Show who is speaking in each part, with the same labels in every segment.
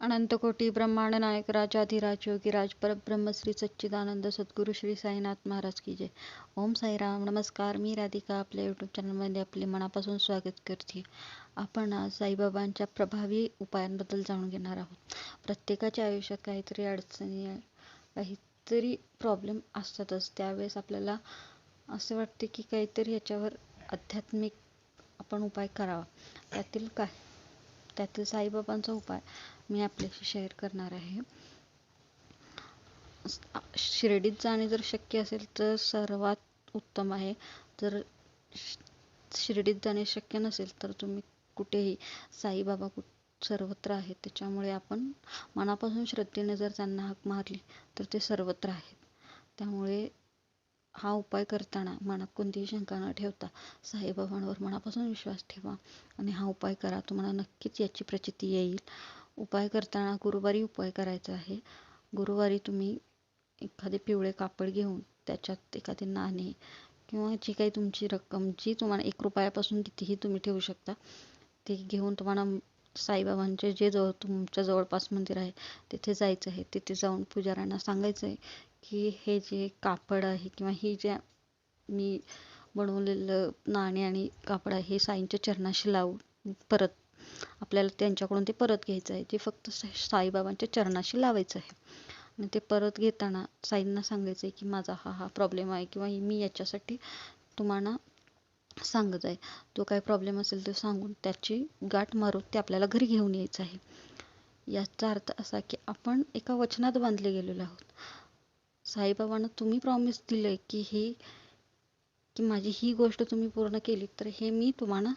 Speaker 1: अनंतकोटी ब्रह्मांड नायक राजाधिराज योगीराज परब्रह्म श्री सच्चिदानंद सद्गुरू श्री साईनाथ महाराज की जय. ओम साईराम. नमस्कार. मी राधिका. आपल्या यूट्यूब चॅनलमध्ये आपले मनापासून स्वागत करते. आपण आज साईबाबांच्या प्रभावी उपायांबद्दल जाणून घेणार आहोत. प्रत्येकाच्या आयुष्यात काहीतरी अडचणी काहीतरी प्रॉब्लेम असतातच. त्यावेळेस आपल्याला असे वाटते की काहीतरी याच्यावर आध्यात्मिक आपण उपाय करावा. त्यातील काय? त्यातील साईबाबांचा उपाय मी आपल्याशी शेअर करणार आहे. शिर्डीत जाणे जर शक्य असेल तर सर्वात उत्तम आहे. जर शिर्डीत जाणे शक्य नसेल तर तुम्ही कुठेही साईबाबा कुठ सर्वत्र आहेत त्याच्यामुळे आपण मनापासून श्रद्धेने जर त्यांना हाक मारली तर ते सर्वत्र आहेत. त्यामुळे हा उपाय करताना मनात कोणतीही शंका न ठेवता साईबाबांवर मनापासून विश्वास ठेवा आणि हा उपाय करा. तुम्हाला नक्कीच याची प्रचिती येईल. उपाय करताना गुरुवारी उपाय करायचा आहे. गुरुवारी तुम्ही एखादे पिवळे कापड घेऊन त्याच्यात एखादे नाणे किंवा जी काही तुमची रक्कम जी तुम्हाला एक रुपयापासून कितीही तुम्ही ठेवू शकता ते घेऊन तुम्हाला साईबाबांचे जे जवळ तुमच्या जवळपास मंदिर आहे तिथे जायचं आहे. तिथे जाऊन पुजाऱ्यांना सांगायचं आहे की हे जे कापड आहे किंवा ही ज्या मी बनवलेलं नाणे आणि कापड आहे हे साईंच्या चरणाशी लावून परत आपल्याला त्यांच्याकडून ते परत घ्यायचं आहे. ते फक्त साईबाबांच्या चरणाशी लावायचं आहे. आणि ते परत घेताना साईंना सांगायचं आहे की माझा हा हा प्रॉब्लेम आहे किंवा मी याच्यासाठी तुम्हाला सांगत आहे. तो काय प्रॉब्लेम असेल तो सांगून त्याची गाठ मारून ते आपल्याला घरी घेऊन यायचं आहे. याचा अर्थ असा की आपण एका वचनात बांधले गेलेलो आहोत. साईबाबांना तुम्ही प्रॉमिस दिलं की ही की माझी ही गोष्ट तुम्ही पूर्ण केली तर हे मी तुम्हाला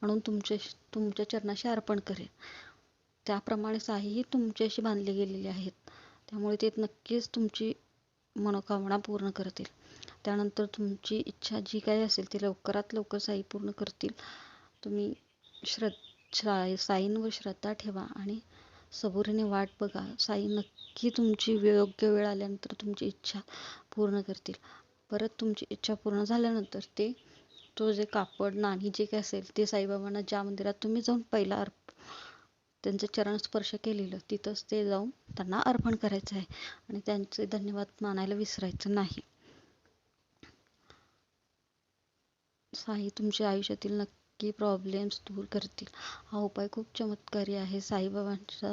Speaker 1: म्हणून तुमच्या तुमच्या चरणाशी अर्पण करेन. त्याप्रमाणे साईही तुमच्याशी बांधले गेलेले आहेत. त्यामुळे ते नक्कीच तुमची मनोकामना पूर्ण करतील. त्यानंतर तुमची इच्छा जी काही असेल ती लवकरात लवकर साई पूर्ण करतील. तुम्ही श्रद्धा साईंवर श्रद्धा ठेवा आणि सबुरीने वाट बघा. साई नक्की तुमची योग्य वेळ आल्यानंतर तुमची इच्छा पूर्ण करतील. परत तुमची इच्छा पूर्ण झाल्यानंतर ते तो जे कापड नाणी जे काही असेल ते साईबाबांना ज्या मंदिरात तुम्ही जाऊन पहिला अर्प त्यांचं चरण स्पर्श केलेलं तिथंच ते जाऊन त्यांना अर्पण करायचं आहे. आणि त्यांचे धन्यवाद मानायला विसरायचं नाही. साई तुमच्या आयुष्यातील नक्की प्रॉब्लेम्स दूर करतील. हा उपाय खूप चमत्कारी आहे. साईबाबांचा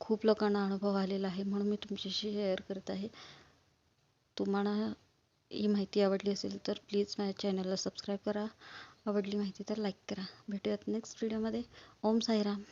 Speaker 1: खूप लोकांना अनुभव आलेला आहे. म्हणून मी तुमच्याशी शेअर करत आहे. तुम्हाला ही माहिती आवडली असेल तर प्लीज माझ्या चॅनलला सबस्क्राईब करा. आवडली माहिती तर लाईक करा. भेटूयात नेक्स्ट व्हिडिओमध्ये ओम साईराम.